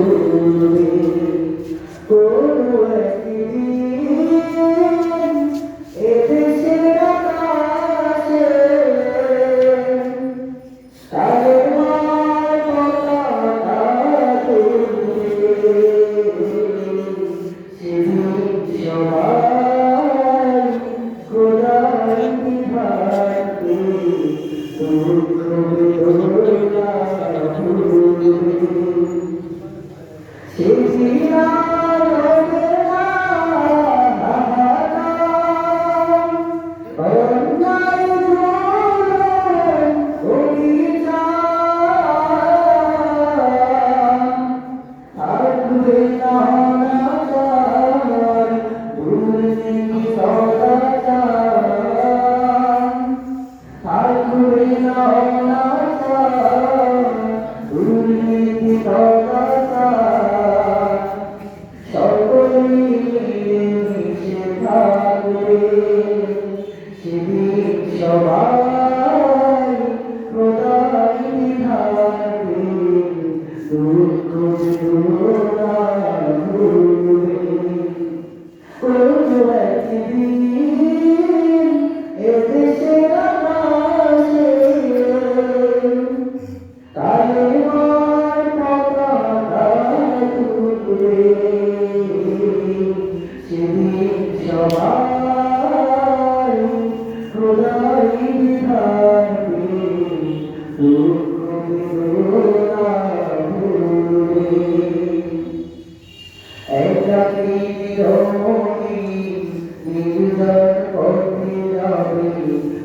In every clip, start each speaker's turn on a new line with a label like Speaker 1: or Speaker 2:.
Speaker 1: Senhor.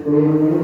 Speaker 1: Thank you.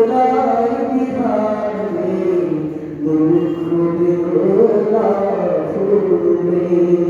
Speaker 1: Thank you.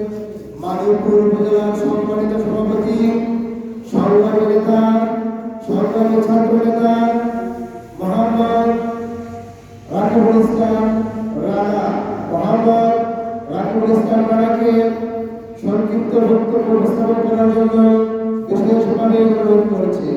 Speaker 1: Manikpur উপজেলার সম্মানিত সভাপতি সংগ্রামী নেতা সংগ্রামী ছাত্র নেতা মোহাম্মদ রাকিবুল ইসলাম রানা মোহাম্মদ
Speaker 2: রাকিবুল ইসলাম রানাকে সংক্ষিপ্ত বক্তব্য উপস্থাপন করার জন্য বিশেষভাবে অনুরোধ করেছে।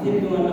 Speaker 2: haciendo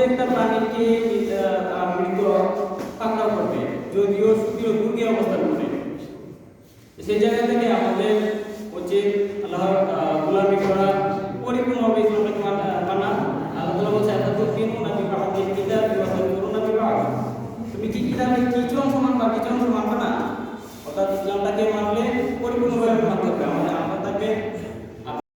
Speaker 2: প্রত্যেকটা প্রাণীকে মৃত পাকড়াও করবে, যদিও সুদীয় দুর্গে অবস্থান করবে। সেই জায়গা থেকে আমাদের হচ্ছে আল্লাহ গোলামি করা